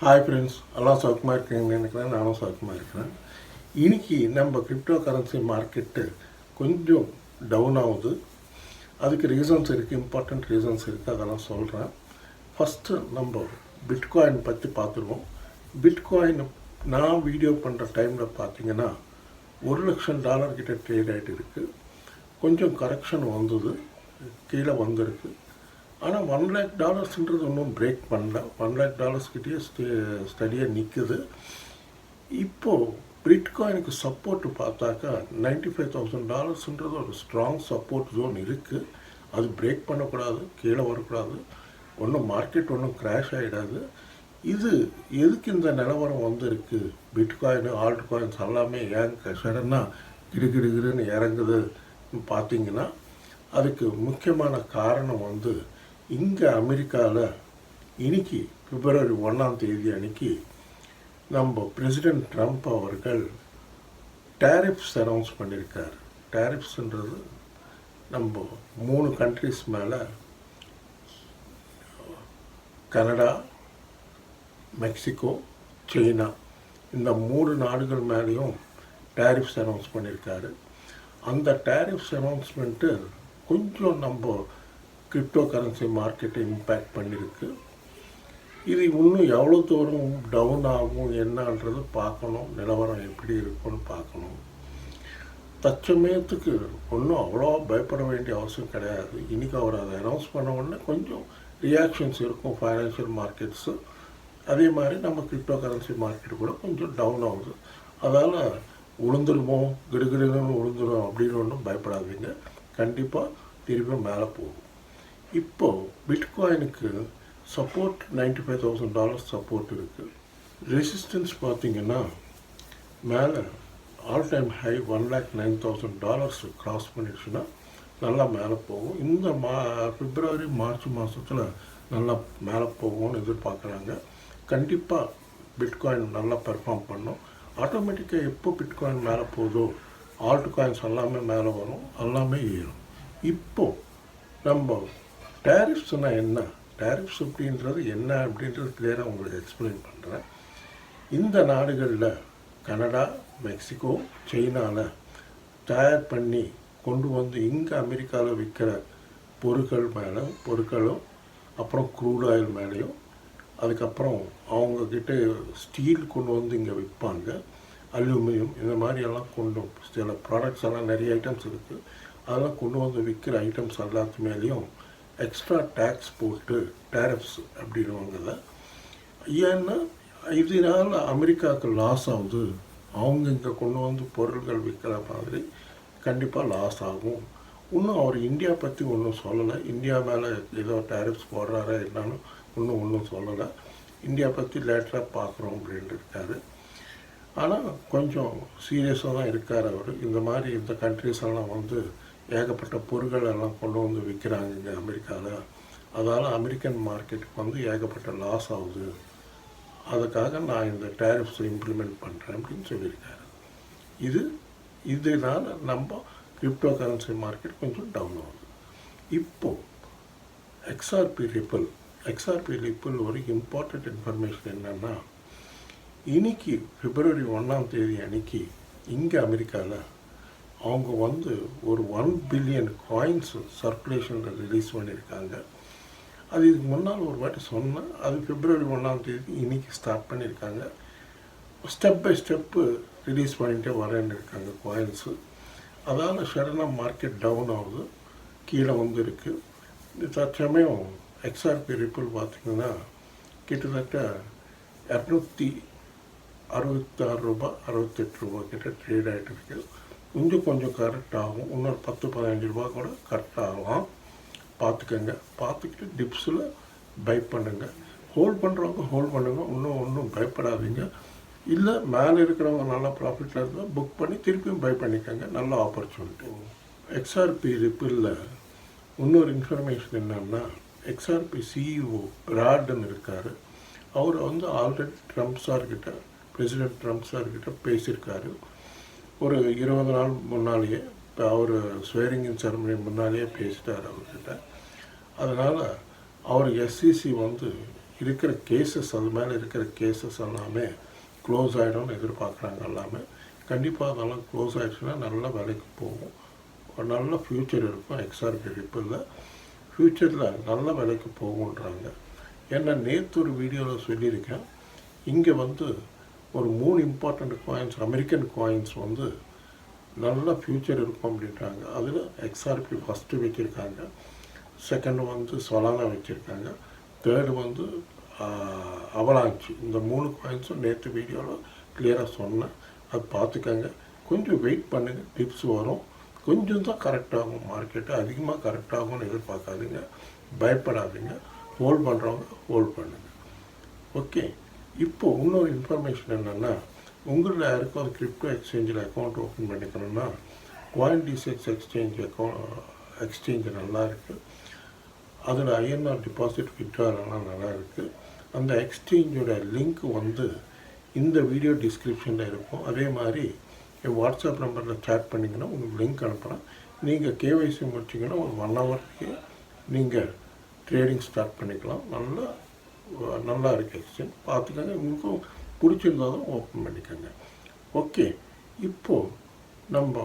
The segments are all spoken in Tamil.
ஹாய் ஃப்ரெண்ட்ஸ் எல்லாம் சௌக்கமாக இருக்கீங்கன்னு நினைக்கிறேன் நானும் சௌக்கமாக இருக்கிறேன். இன்றைக்கி நம்ம கிரிப்டோ கரன்சி மார்க்கெட்டு கொஞ்சம் டவுன் ஆகுது. அதுக்கு ரீசன்ஸ் இருக்குது இம்பார்ட்டண்ட் ரீசன்ஸ் இருக்குது அதெல்லாம் சொல்கிறேன் ஃபஸ்ட்டு நம்ம பிட்காயின் பற்றி பார்த்துருவோம். பிட்காயின் நான் வீடியோ பண்ணுற டைமில் பார்த்தீங்கன்னா ஒரு லட்சம் டாலர் கிட்ட ட்ரேட் ஆகிட்டு இருக்குது கொஞ்சம் கரெக்ஷன் வந்தது கீழே வந்திருக்கு. ஆனால் ஒன் லேக் டாலர்ஸ்ன்றது ஒன்றும் பிரேக் பண்ணல. ஒன் லேக் டாலர்ஸ்கிட்டயே ஸ்டே ஸ்டடியாக நிற்குது இப்போது பிட்காயினுக்கு சப்போர்ட் பார்த்தாக்கா நைன்டி ஃபைவ் தௌசண்ட் டாலர்ஸ்ன்றது ஒரு ஸ்ட்ராங் சப்போர்ட் ஜோன் இருக்குது அது பிரேக் பண்ணக்கூடாது கீழே வரக்கூடாது. ஒன்றும் மார்க்கெட் ஒன்றும் கிராஷ் ஆகிடாது இது எதுக்கு இந்த நிலவரம் வந்திருக்கு? பிட்காயின் ஆல்ட் காயின்ஸ் எல்லாமே ஏன் சடனாக கிடுகிடுகிடுன்னு இறங்குதுன்னு பார்த்தீங்கன்னா அதுக்கு முக்கியமான காரணம் வந்து இங்கே அமெரிக்காவில் இன்னைக்கு பிப்ரவரி ஒன்றாம் தேதி அன்னைக்கு நம்ம பிரசிடென்ட் ட்ரம்ப் அவர்கள் டேரிஃப்ஸ் அனௌன்ஸ் பண்ணியிருக்கார் டேரிஃப்ஸ்ன்றது நம்ம மூணு கண்ட்ரிஸ் மேலே கனடா மெக்சிகோ சைனா இந்த மூணு நாடுகள் மேலேயும் டேரிஃப்ஸ் அனௌன்ஸ் பண்ணியிருக்காரு அந்த டேரிஃப்ஸ் அனௌன்ஸ்மெண்ட்டு கொஞ்சம் நம்ம கிரிப்டோ கரன்சி மார்க்கெட்டை இம்பேக்ட் பண்ணியிருக்கு இது இன்னும் எவ்வளோ தூரம் டவுன் ஆகும் என்னன்றது பார்க்கணும். நிலவரம் எப்படி இருக்கும்னு பார்க்கணும். தற்சமயத்துக்கு ஒன்றும் அவ்வளோ பயப்பட வேண்டிய அவசியம் கிடையாது. இன்றைக்கி அவர் அதை அனௌன்ஸ் பண்ண உடனே கொஞ்சம் ரியாக்ஷன்ஸ் இருக்கும் ஃபைனான்ஷியல் மார்க்கெட்ஸு அதே மாதிரி நம்ம கிரிப்டோ கரன்சி மார்க்கெட் கூட கொஞ்சம் டவுன் ஆகுது. அதால் உளுந்துருமோ கிடுகிடுன்னு உளுந்துரும் அப்படின்னு ஒன்றும் பயப்படாதீங்க. கண்டிப்பாக திருப்பி மேலே போகும். இப்போது பிட்காயினுக்கு support ninety five thousand dollars support இருக்குது ரெசிஸ்டன்ஸ் பார்த்தீங்கன்னா மேலே all time high one lakh nine thousand dollars cross பண்ணிடுச்சுன்னா நல்லா மேலே போகும். இந்த மா பிப்ரவரி மார்ச் மாதத்தில் நல்லா மேலே போகும்னு எதிர்பார்க்குறாங்க. கண்டிப்பாக பிட்காயின் நல்லா பெர்ஃபார்ம் பண்ணும். ஆட்டோமேட்டிக்காக எப்போ பிட்காயின் மேலே போதோ ஆல்ட் காயின்ஸ் எல்லாமே மேலே வரும் எல்லாமே ஏறும். இப்போது நம்ம டேரிஃப்ஸ்னால் என்ன? டேரிஃப்ஸ் அப்படின்றது என்ன அப்படின்றது கிளியராக உங்களுக்கு எக்ஸ்பிளைன் பண்ணுறேன் இந்த நாடுகளில் கனடா மெக்சிகோ சைனாவில் தயார் பண்ணி கொண்டு வந்து இங்கே அமெரிக்காவில் விற்கிற பொருட்கள் மேலே பொருட்களும் அப்புறம் க்ரூட் ஆயில் மேலேயும் அதுக்கப்புறம் அவங்கக்கிட்ட ஸ்டீல் கொண்டு வந்து இங்கே விற்பாங்க அலுமினியம் இந்த மாதிரியெல்லாம் கொண்டு சில ப்ராடக்ட்ஸ் எல்லாம் நிறைய ஐட்டம்ஸ் இருக்குது அதெல்லாம் கொண்டு வந்து விற்கிற ஐட்டம்ஸ் எல்லாத்து மேலேயும் எக்ஸ்ட்ரா டேக்ஸ் போட்டு டேரிஃப்ஸ் அப்படின்வாங்கல்ல ஏன்னா இதனால் அமெரிக்காவுக்கு லாஸ் ஆகுது. அவங்க இங்கே கொண்டு வந்து பொருட்கள் விற்கிற மாதிரி கண்டிப்பாக லாஸ் ஆகும். இன்னும் அவர் இந்தியா பற்றி ஒன்றும் சொல்லலை. இந்தியா மேலே ஏதோ டேரிஃப்ஸ் போடுறாரா என்னன்னு இன்னும் ஒன்றும் சொல்லலை. இந்தியா பற்றி லேட்டராக பார்க்குறோம் அப்படின்ட்டு இருக்காரு. ஆனால் கொஞ்சம் சீரியஸாக தான் இருக்கார் அவர். இந்த மாதிரி இந்த கண்ட்ரிஸ் எல்லாம் வந்து ஏகப்பட்ட பொருட்கள் எல்லாம் கொண்டு வந்து விற்கிறாங்க இங்கே அமெரிக்காவில் அதால் அமெரிக்கன் மார்க்கெட்டுக்கு வந்து ஏகப்பட்ட லாஸ் ஆகுது. அதுக்காக நான் இந்த டேரிஃப்ஸ் இம்ப்ளிமெண்ட் பண்ணுறேன் அப்படின்னு சொல்லியிருக்காரு. இது இதனால் நம்ம கிரிப்டோ கரன்சி மார்க்கெட் கொஞ்சம் டவுன் ஆகுது. இப்போது எக்ஸ்ஆர்பி ரிப்பிள் எக்ஸ்ஆர்பி ரிப்பிள் ஒரு இம்பார்ட்டண்ட் இன்ஃபர்மேஷன் என்னென்னா இன்னைக்கு பிப்ரவரி ஒன்றாம் தேதி அன்னைக்கு இங்கே அமெரிக்காவில் அவங்க வந்து ஒரு ஒன் பில்லியன் காயின்ஸ் சர்க்குலேஷனில் ரிலீஸ் பண்ணியிருக்காங்க. அது இதுக்கு முன்னால் ஒரு வாட்டி சொன்னேன். அது பிப்ரவரி ஒன்றாம் தேதி இன்றைக்கி ஸ்டார்ட் பண்ணியிருக்காங்க. ஸ்டெப் பை ஸ்டெப்பு ரிலீஸ் பண்ணிகிட்டே வரேன்னு இருக்காங்க காயின்ஸு அதால் சடனாக மார்க்கெட் டவுன் ஆகுது. கீழே வந்து இருக்குது தற்சமயம் எக்ஸ்ஆர்பி ரிப்பிள் பார்த்திங்கன்னா கிட்டத்தட்ட இரநூத்தி அறுபத்தாறு ரூபா அறுபத்தெட்டு ரூபா கிட்ட ட்ரேட் ஆகிட்டு இருக்குது கொஞ்சம் கொஞ்சம் கரெக்ட் ஆகும். இன்னொரு பத்து பதினஞ்சு ரூபா கூட கரெக்ட் ஆகலாம். பார்த்துக்கங்க. பார்த்துக்கிட்டு டிப்ஸில் பை பண்ணுங்கள் ஹோல்ட் பண்ணுறவங்க ஹோல்ட் பண்ணுங்க. இன்னும் ஒன்றும் பயப்படாதீங்க. இல்லை மேலே இருக்கிறவங்க நல்லா ப்ராஃபிட்டில் இருந்தால் புக் பண்ணி திருப்பியும் பை பண்ணிக்கோங்க. நல்ல ஆப்பர்ச்சுனிட்டி எக்ஸ்ஆர்பி ரிப்பிளில் இன்னொரு இன்ஃபர்மேஷன் என்னன்னா எக்ஸ்ஆர்பி சிஇஓ ராட்னு இருக்கார். அவர் வந்து ஆல்ரெடி ட்ரம்ப் சார்கிட்ட பிரசிடென்ட் ட்ரம்ப் சார்கிட்ட பேசியிருக்காரு. ஒரு இருபது நாள் முன்னாலேயே இப்போ அவர் ஸ்வேரிங்கின் செரமனி முன்னாலேயே பேசிட்டார் அவர்கிட்ட. அதனால் அவர் எஸ்சிசி வந்து இருக்கிற கேசஸ் அது மேலே இருக்கிற கேசஸ் எல்லாமே க்ளோஸ் ஆகிடும்னு எதிர்பார்க்குறாங்க எல்லாமே. கண்டிப்பாக அதெல்லாம் க்ளோஸ் ஆகிடுச்சுன்னா நல்ல வேலைக்கு போகும். ஒரு நல்ல ஃப்யூச்சர் இருக்கும் எக்ஸ்ஆர்பி ரிப்பில் ஃப்யூச்சரில் நல்ல விலைக்கு போகுன்றாங்க ஏன்னா நேற்று ஒரு வீடியோவில் சொல்லியிருக்கேன். இங்கே வந்து ஒரு மூணு இம்பார்ட்டண்ட் காயின்ஸ் அமெரிக்கன் காயின்ஸ் வந்து நல்ல ஃப்யூச்சர் இருக்கும் அப்படின்றாங்க. அதில் எக்ஸ்ஆர்பி ஃபஸ்ட்டு வச்சுருக்காங்க. செகண்ட் வந்து சொலானா வச்சுருக்காங்க. தேர்டு வந்து அவலாஞ்சி இந்த மூணு காயின்ஸும் நேற்று வீடியோவில் கிளியராக சொன்னேன். அது பார்த்துக்கங்க. கொஞ்சம் வெயிட் பண்ணுங்கள் டிப்ஸ் வரும். கொஞ்சம் தான் கரெக்டாகும் மார்க்கெட்டு அதிகமாக கரெக்டாகும்னு எதிர்பார்க்காதீங்க. பயப்படாதீங்க. ஹோல்ட் பண்ணுறவங்க ஹோல்ட் பண்ணுங்கள் ஓகே இப்போ இன்னொரு இன்ஃபர்மேஷன் என்னென்னா உங்களில் யாருக்காவது கிரிப்டோ எக்ஸ்சேஞ்சில் அக்கௌண்ட் ஓப்பன் பண்ணிக்கணும்னா CoinDCX exchange account exchange நல்லா இருக்குது அதில் ஐஎன்ஆர் டிபாசிட் விட்ராலாம் நல்லா இருக்குது அந்த எக்ஸ்சேஞ்சோட லிங்க் வந்து இந்த வீடியோ டிஸ்கிரிப்ஷனில் இருக்கும். அதே மாதிரி என் வாட்ஸ்அப் நம்பரில் சேட் பண்ணிங்கன்னா உங்களுக்கு லிங்க் அனுப்புகிறேன் நீங்கள் கேவைசி முடிச்சிங்கன்னா ஒரு ஒன் ஹவர்க்கு நீங்கள் ட்ரேடிங் ஸ்டார்ட் பண்ணிக்கலாம். நல்லா நல்லா இருக்குது எக்ஸ்சேஞ்ச் பார்த்துக்கோங்க. உங்களுக்கும் பிடிச்சிருந்தா தான் ஓப்பன் பண்ணிக்கோங்க. ஓகே இப்போது நம்ம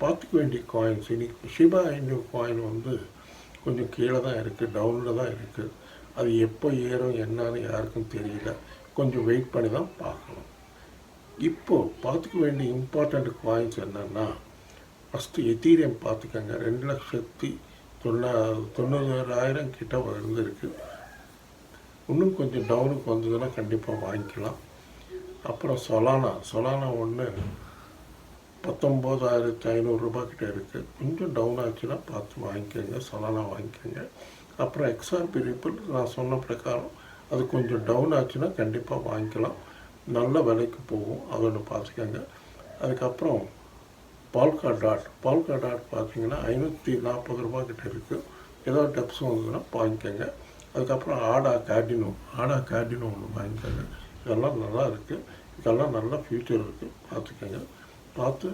பார்த்துக்க வேண்டிய காயின்ஸ் இன்னைக்கு ஷிபா இன்னு காயின் வந்து கொஞ்சம் கீழே தான் இருக்குது டவுனில் தான் இருக்குது அது எப்போ ஏறும் என்னன்னு யாருக்கும் தெரியல. கொஞ்சம் வெயிட் பண்ணி தான் பார்க்கணும். இப்போது பார்த்துக்க வேண்டிய இம்பார்ட்டண்ட் காயின்ஸ் என்னென்னா ஃபஸ்ட்டு எத்தீரியம் பார்த்துக்கோங்க. ரெண்டு லட்சத்தி தொண்ணா தொண்ணூறாயிரம் கிட்ட வந்துருக்கு. இன்னும் கொஞ்சம் டவுனுக்கு வந்ததுன்னா கண்டிப்பாக வாங்கிக்கலாம். அப்புறம் சொலானா சொலானா ஒன்று பத்தொம்போதாயிரத்தி ஐநூறுரூபா கிட்டே இருக்குது கொஞ்சம் டவுன் ஆச்சுன்னா பார்த்து வாங்கிக்கோங்க. சொலானா வாங்கிக்கோங்க. அப்புறம் எக்ஸ்ஆர்பி ரிப்பிள் நான் சொன்ன பிரகாரம் அது கொஞ்சம் டவுன் ஆச்சுன்னா கண்டிப்பாக வாங்கிக்கலாம். நல்ல விலைக்கு போகும். அது ஒன்று பார்த்துக்கோங்க. அதுக்கப்புறம் பால்கா டாட் பால்கா டாட் பார்த்தீங்கன்னா ஐநூற்றி நாற்பது ரூபா கிட்டே இருக்குது ஏதோ டெப்ஸ் வந்ததுன்னா வாங்கிக்கோங்க. அதுக்கப்புறம் ஆடா கார்டினோ ஆடா கார்டினோ ஒன்று வாங்கிக்கோங்க. இதெல்லாம் நல்லா இருக்குது இதெல்லாம் நல்ல ஃப்யூச்சர் இருக்குது பார்த்துக்கோங்க. பார்த்து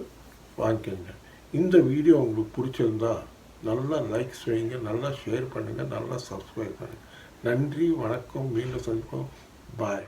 வாங்கிக்கோங்க. இந்த வீடியோ உங்களுக்கு பிடிச்சிருந்தா நல்லா லைக்ஸ் வைங்க நல்லா ஷேர் பண்ணுங்கள் நல்லா சப்ஸ்கிரைப் பண்ணுங்கள் நன்றி வணக்கம். மீண்டும் சந்திப்போம். பாய்